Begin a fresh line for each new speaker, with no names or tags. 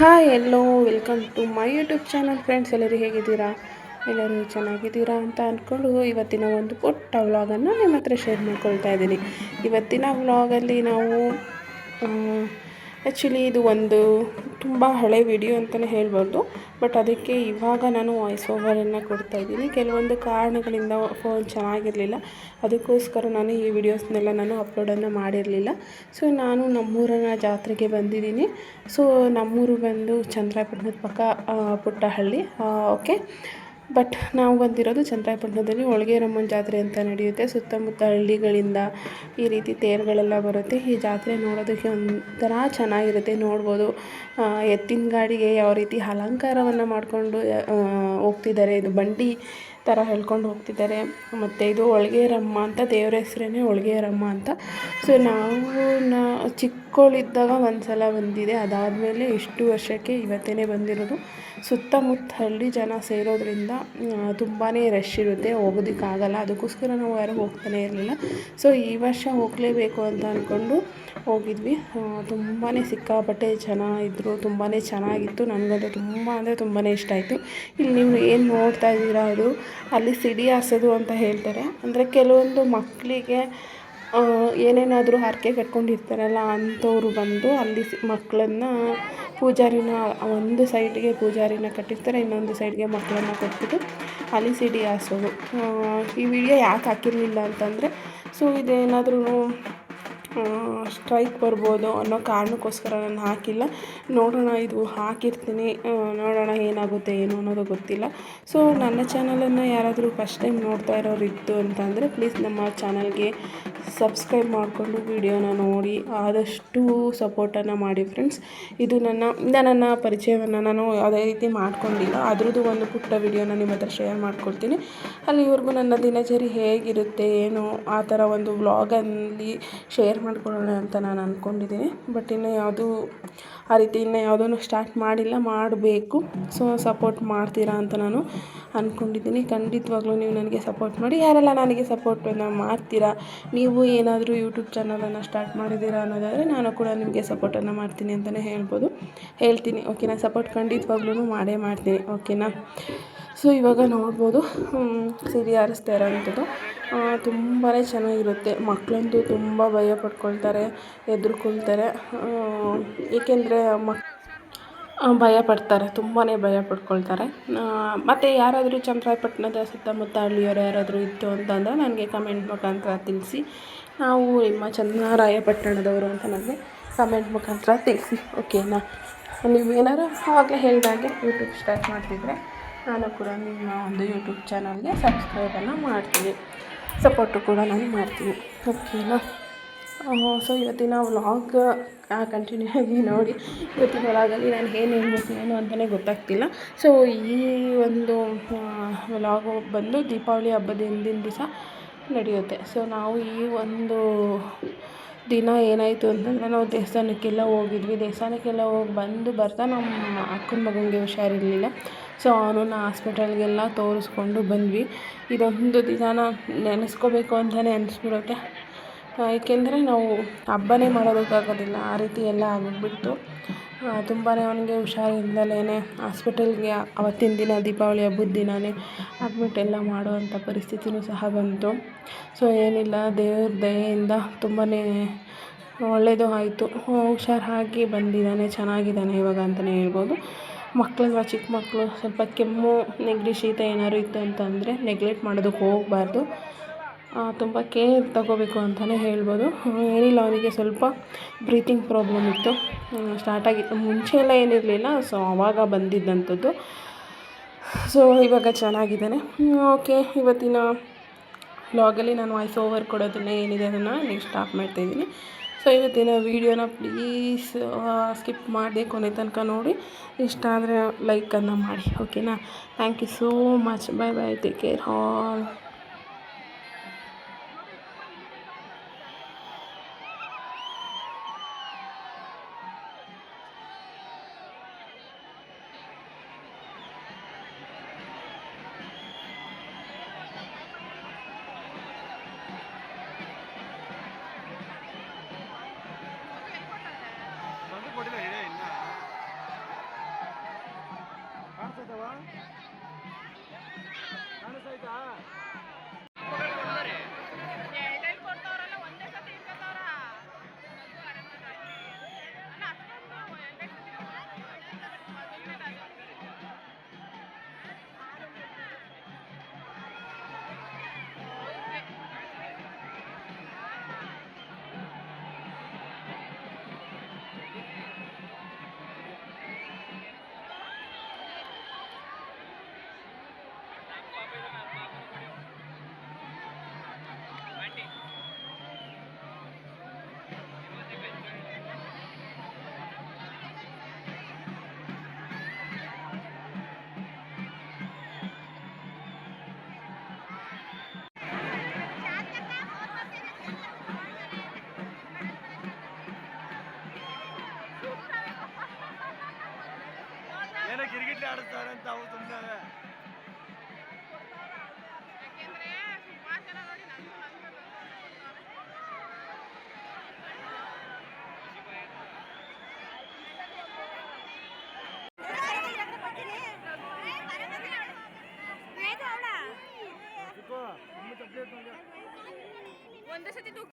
Hi hello, welcome to my YouTube channel friends, ಎಲ್ಲರೂ ಹೇಗಿದ್ದೀರಾ? ಎಲ್ಲರೂ ಚೆನ್ನಾಗಿದ್ದೀರಾ ಅಂತ ಅಂದ್ಕೊಂಡು ಇವತ್ತಿನ ಒಂದು ಪುಟ್ಟ ವ್ಲಾಗನ್ನು ನಿಮ್ಮ ಹತ್ರ ಶೇರ್ ಮಾಡ್ಕೊಳ್ತಾ ಇದ್ದೀನಿ. ಇವತ್ತಿನ ವ್ಲಾಗಲ್ಲಿ ನಾವು ಆ್ಯಕ್ಚುಲಿ ಇದು ಒಂದು ತುಂಬ ಹಳೆ ವಿಡಿಯೋ ಅಂತಲೇ ಹೇಳ್ಬೋದು. ಬಟ್ ಅದಕ್ಕೆ ಇವಾಗ ನಾನು ವಾಯ್ಸ್ ಓವರನ್ನು ಕೊಡ್ತಾಯಿದ್ದೀನಿ ಕೆಲವೊಂದು ಕಾರಣಗಳಿಂದ ಫೋನ್ ಚೆನ್ನಾಗಿರಲಿಲ್ಲ. ಅದಕ್ಕೋಸ್ಕರ ನಾನು ಈ ವಿಡಿಯೋಸ್ನೆಲ್ಲ ನಾನು ಅಪ್ಲೋಡನ್ನು ಮಾಡಿರಲಿಲ್ಲ. ಸೊ ನಾನು ನಮ್ಮೂರನ್ನ ಜಾತ್ರೆಗೆ ಬಂದಿದ್ದೀನಿ. ಸೊ ನಮ್ಮೂರು ಬಂದು ಚಂದ್ರಪಟ್ಟಣದ ಪಕ್ಕ ಪುಟ್ಟಹಳ್ಳಿ. ಓಕೆ ಬಟ್ ನಾವು ಬಂದಿರೋದು ಚಂದ್ರಾಯಪಟ್ಟಣದಲ್ಲಿ ರಮ್ಮನ ಜಾತ್ರೆ ಅಂತ ನಡೆಯುತ್ತೆ. ಸುತ್ತಮುತ್ತ ಹಳ್ಳಿಗಳಿಂದ ಈ ರೀತಿ ತೇರುಗಳೆಲ್ಲ ಬರುತ್ತೆ. ಈ ಜಾತ್ರೆ ನೋಡೋದಕ್ಕೆ ಒಂಥರ ಚೆನ್ನಾಗಿರುತ್ತೆ. ನೋಡ್ಬೋದು ಎತ್ತಿನ ಗಾಡಿಗೆ ಯಾವ ರೀತಿ ಅಲಂಕಾರವನ್ನು ಮಾಡಿಕೊಂಡು ಹೋಗ್ತಿದ್ದಾರೆ. ಇದು ಬಂಡಿ ಥರ ಹೇಳ್ಕೊಂಡು ಹೋಗ್ತಿದ್ದಾರೆ. ಮತ್ತು ಇದು ಹೊಳ್ಗೇರಮ್ಮ ಅಂತ, ದೇವ್ರ ಹೆಸ್ರೇ ರಮ್ಮ ಅಂತ. ಸೊ ನಾವು ನಾ ಚಿಕ್ಕವಳಿದ್ದಾಗ ಒಂದು ಸಲ ಬಂದಿದೆ. ಅದಾದಮೇಲೆ ಇಷ್ಟು ವರ್ಷಕ್ಕೆ ಇವತ್ತೇ ಬಂದಿರೋದು. ಸುತ್ತಮುತ್ತ ಹಳ್ಳಿ ಜನ ಸೇರೋದ್ರಿಂದ ತುಂಬಾ ರಶ್ ಇರುತ್ತೆ. ಹೋಗೋದಕ್ಕಾಗಲ್ಲ. ಅದಕ್ಕೋಸ್ಕರ ನಾವು ಯಾರೂ ಹೋಗ್ತಾನೆ ಇರಲಿಲ್ಲ. ಸೊ ಈ ವರ್ಷ ಹೋಗಲೇಬೇಕು ಅಂತ ಅಂದ್ಕೊಂಡು ಹೋಗಿದ್ವಿ. ತುಂಬಾ ಸಿಕ್ಕಾಪಟ್ಟೆ ಜನ ಇದ್ದರು ತುಂಬಾ ಚೆನ್ನಾಗಿತ್ತು. ನನಗಂತೂ ತುಂಬ ಅಂದರೆ ತುಂಬಾ ಇಷ್ಟ ಆಯಿತು. ಇಲ್ಲಿ ನೀವು ಏನು ನೋಡ್ತಾ ಇದ್ದೀರಾ ಅದು? ಅಲ್ಲಿ ಸಿಡಿ ಹಾಸೋದು ಅಂತ ಹೇಳ್ತಾರೆ. ಅಂದರೆ ಕೆಲವೊಂದು ಮಕ್ಕಳಿಗೆ ಏನೇನಾದರೂ ಹರಕೆ ಕಟ್ಕೊಂಡಿರ್ತಾರಲ್ಲ ಅಂಥವ್ರು ಬಂದು ಅಲ್ಲಿ ಮಕ್ಕಳನ್ನ ಪೂಜಾರಿನ, ಒಂದು ಸೈಡ್ಗೆ ಪೂಜಾರಿನ ಕಟ್ಟಿರ್ತಾರೆ, ಇನ್ನೊಂದು ಸೈಡ್ಗೆ ಮಕ್ಕಳನ್ನ ಕೊಟ್ಬಿಟ್ಟು ಅಲ್ಲಿ ಸಿಡಿ ಹಾಸೋದು. ಈ ವಿಡಿಯೋ ಯಾಕೆ ಹಾಕಿರಲಿಲ್ಲ ಅಂತಂದರೆ, ಸೊ ಇದೇನಾದ್ರೂ ಸ್ಟ್ರೈಕ್ ಬರ್ಬೋದು ಅನ್ನೋ ಕಾರಣಕ್ಕೋಸ್ಕರ ನಾನು ಹಾಕಿಲ್ಲ. ನೋಡೋಣ, ಇದು ಹಾಕಿರ್ತೀನಿ. ನೋಡೋಣ ಏನಾಗುತ್ತೆ, ಏನು ಅನ್ನೋದು ಗೊತ್ತಿಲ್ಲ. ಸೊ ನನ್ನ ಚಾನಲನ್ನು ಯಾರಾದರೂ ಫಸ್ಟ್ ಟೈಮ್ ನೋಡ್ತಾ ಇರೋರು ಇತ್ತು ಅಂತಂದರೆ ಪ್ಲೀಸ್ ನಮ್ಮ ಚಾನಲ್ಗೆ ಸಬ್ಸ್ಕ್ರೈಬ್ ಮಾಡಿಕೊಂಡು ವಿಡಿಯೋನ ನೋಡಿ ಆದಷ್ಟು ಸಪೋರ್ಟನ್ನು ಮಾಡಿ ಫ್ರೆಂಡ್ಸ್. ಇದು ನನ್ನ ನನ್ನ ಪರಿಚಯವನ್ನು ನಾನು ಯಾವುದೇ ರೀತಿ ಮಾಡ್ಕೊಂಡಿಲ್ಲ. ಅದ್ರದ್ದು ಒಂದು ಪುಟ್ಟ ವಿಡಿಯೋನ ನಿಮ್ಮ ಹತ್ರ ಶೇರ್ ಮಾಡ್ಕೊಡ್ತೀನಿ. ಅಲ್ಲಿವರೆಗೂ ನನ್ನ ದಿನಚರಿ ಹೇಗಿರುತ್ತೆ, ಏನು, ಆ ಥರ ಒಂದು ವ್ಲಾಗಲ್ಲಿ ಶೇರ್ ಮಾಡ್ಕೊಳ್ಳೋಣ ಅಂತ ನಾನು ಅಂದ್ಕೊಂಡಿದ್ದೀನಿ ಬಟ್ ಇನ್ನು ಯಾವುದೂ, ಆ ರೀತಿ ಇನ್ನು ಯಾವುದೂ ಸ್ಟಾರ್ಟ್ ಮಾಡಿಲ್ಲ, ಮಾಡಬೇಕು. ಸೊ, ಸಪೋರ್ಟ್ ಮಾಡ್ತೀರಾ ಅಂತ ನಾನು ಅಂದ್ಕೊಂಡಿದ್ದೀನಿ ಖಂಡಿತವಾಗ್ಲೂ ನೀವು ನನಗೆ ಸಪೋರ್ಟ್ ಮಾಡಿ, ಯಾರೆಲ್ಲ ನನಗೆ ಸಪೋರ್ಟನ್ನು ಮಾಡ್ತೀರಾ, ನೀವು ಏನಾದರೂ ಯೂಟ್ಯೂಬ್ ಚಾನಲನ್ನು ಸ್ಟಾರ್ಟ್ ಮಾಡಿದ್ದೀರಾ ಅನ್ನೋದಾದರೆ ನಾನು ಕೂಡ ನಿಮಗೆ ಸಪೋರ್ಟನ್ನು ಮಾಡ್ತೀನಿ ಅಂತಲೇ ಹೇಳ್ಬೋದು. ಹೇಳ್ತೀನಿ ಓಕೆನಾ ಸಪೋರ್ಟ್ ಖಂಡಿತವಾಗ್ಲೂ ಮಾಡೇ ಮಾಡ್ತೀನಿ ಓಕೆನಾ ಸೊ ಇವಾಗ ನೋಡ್ಬೋದು ಸಿರಿ ಆರಿಸ್ತಾ ಇರೋವಂಥದ್ದು ತುಂಬಾ ಚೆನ್ನಾಗಿರುತ್ತೆ. ಮಕ್ಕಳಂತೂ ತುಂಬ ಭಯ ಪಡ್ಕೊಳ್ತಾರೆ ಹೆದ್ರುಕೊಳ್ತಾರೆ. ಏಕೆಂದರೆ ಮಕ್ ಭಯ ಪಡ್ತಾರೆ ತುಂಬಾ ಭಯ ಪಡ್ಕೊಳ್ತಾರೆ ಮತ್ತು ಯಾರಾದರೂ ಚಂದ್ರಾಯಪಟ್ಟಣದ ಸುತ್ತಮುತ್ತ ಹಳ್ಳಿಯವರು ಯಾರಾದರೂ ಇತ್ತು ಅಂತಂದರೆ ನನಗೆ ಕಮೆಂಟ್ ಮುಖಾಂತರ ತಿಳಿಸಿ. ನಾವು ನಿಮ್ಮ ಚಂದ್ರಾಯಪಟ್ಟಣದವರು ಅಂತ ನನಗೆ ಕಮೆಂಟ್ ಮುಖಾಂತರ ತಿಳಿಸಿ ಓಕೆನಾ ನೀವು ಏನಾರು ಆವಾಗಲೇ ಹೇಳಿದಾಗೆ ಯೂಟ್ಯೂಬ್ ಸ್ಟಾರ್ಟ್ ಮಾಡ್ತಿದ್ರೆ ನಾನು ಕೂಡ ನಿಮ್ಮ ಒಂದು ಯೂಟ್ಯೂಬ್ ಚಾನಲ್ಗೆ ಸಬ್ಸ್ಕ್ರೈಬನ್ನು ಮಾಡ್ತೀನಿ. ಸಪೋರ್ಟು ಕೂಡ ನಾನು ಮಾಡ್ತೀನಿ ಓಕೆನಾ ಸೊ ಇವತ್ತಿನ ವ್ಲಾಗ್ ಕಂಟಿನ್ಯೂ ಆಗಿ ನೋಡಿ. ಇವತ್ತಿನ ವ್ಲಾಗಲ್ಲಿ ನಾನು ಏನು ಹೇಳ್ಬೇಕು, ಏನು ಅಂತಲೇ ಗೊತ್ತಾಗ್ತಿಲ್ಲ. ಸೊ ಈ ಒಂದು ವ್ಲಾಗು ಬಂದು ದೀಪಾವಳಿ ಹಬ್ಬದ ಹಿಂದಿನ ದಿವಸ ನಡೆಯುತ್ತೆ. ಸೊ ನಾವು ಈ ಒಂದು ದಿನ ಏನಾಯಿತು ಅಂತಂದರೆ, ನಾವು ದೇವಸ್ಥಾನಕ್ಕೆಲ್ಲ ಹೋಗಿದ್ವಿ. ದೇವಸ್ಥಾನಕ್ಕೆಲ್ಲ ಹೋಗಿ ಬಂದು ಬರ್ತಾ ನಮ್ಮ ಅಕ್ಕನ ಮಗನಿಗೆ ಹುಷಾರಿರಲಿಲ್ಲ. ಸೊ ಅವನನ್ನು ಹಾಸ್ಪಿಟಲ್ಗೆಲ್ಲ ತೋರಿಸ್ಕೊಂಡು ಬಂದ್ವಿ. ಇದೊಂದು ದಿನ ನೆನೆಸ್ಕೋಬೇಕು ಅಂತಲೇ ಅನಿಸ್ಬಿಡುತ್ತೆ. ಏಕೆಂದರೆ ನಾವು ಹಬ್ಬನೇ ಮಾಡೋದಕ್ಕಾಗೋದಿಲ್ಲ. ಆ ರೀತಿ ಎಲ್ಲ ಆಗಿಬಿಟ್ಟು ತುಂಬಾ ಅವನಿಗೆ ಹುಷಾರಿಂದಲೇ ಹಾಸ್ಪಿಟಲ್ಗೆ ಅವತ್ತಿನ ದಿನ, ದೀಪಾವಳಿ ಹಬ್ಬದ ದಿನವೇ ಅಡ್ಮಿಟ್ ಎಲ್ಲ ಮಾಡುವಂಥ ಪರಿಸ್ಥಿತಿನೂ ಸಹ ಬಂತು. ಸೊ, ಏನಿಲ್ಲ, ದೇವ್ರ ದಯೆಯಿಂದ ತುಂಬಾ ಒಳ್ಳೆಯದು ಆಯಿತು. ಹುಷಾರಾಗಿ ಬಂದಿದ್ದಾನೆ, ಚೆನ್ನಾಗಿದ್ದಾನೆ ಇವಾಗ ಅಂತಲೇ ಹೇಳ್ಬೋದು. ಮಕ್ಕಳಿಗೆ ಚಿಕ್ಕ ಮಕ್ಕಳು ಸ್ವಲ್ಪ ಕೆಮ್ಮು, ನೆಗಡಿ ಶೀತ ಏನಾದ್ರು ಇತ್ತು ಅಂತಂದರೆ ನೆಗ್ಲೆಕ್ಟ್ ಮಾಡೋದಕ್ಕೆ ಹೋಗಬಾರ್ದು. ತುಂಬ ಕೇರ್ ತಗೋಬೇಕು ಅಂತಲೇ ಹೇಳ್ಬೋದು. ಏನಿಲ್ಲ, ಅವನಿಗೆ ಸ್ವಲ್ಪ ಬ್ರೀತಿಂಗ್ ಪ್ರಾಬ್ಲಮ್ ಇತ್ತು. ಸ್ಟಾರ್ಟ್ ಆಗಿತ್ತು ಮುಂಚೆ ಎಲ್ಲ ಏನಿರಲಿಲ್ಲ ಸೊ ಆವಾಗ ಬಂದಿದ್ದಂಥದ್ದು. ಸೊ ಇವಾಗ ಚೆನ್ನಾಗಿದ್ದಾನೆ. ಓಕೆ ಇವತ್ತಿನ ವ್ಲಾಗಲ್ಲಿ ನಾನು ವಾಯ್ಸ್ ಓವರ್ ಕೊಡೋದನ್ನ ಏನಿದೆ ಅದನ್ನು ನೆಕ್ಸ್ಟ್ ಸ್ಟಾಪ್ ಮಾಡ್ತಾಯಿದ್ದೀನಿ ಸೊ ಇವತ್ತಿನ ವೀಡಿಯೋನ ಪ್ಲೀಸ್ ಸ್ಕಿಪ್ ಮಾಡಿ ಕೊನೆ ತನಕ ನೋಡಿ. ಇಷ್ಟ ಆದರೆ ಲೈಕನ್ನು ಮಾಡಿ ಓಕೆನಾ thank you so much bye bye take care all
ಅಥವಾ?
ಕಾಣಿಸ್ತಾ ಗಿರಿಗಿಟ್ಲಿ ಆಡಿಸ್ತಾರೆ ಅಂತ ಅವು ಸುಮ್ಮನೆ
ಒಂದು ಸತಿ ತೂಕ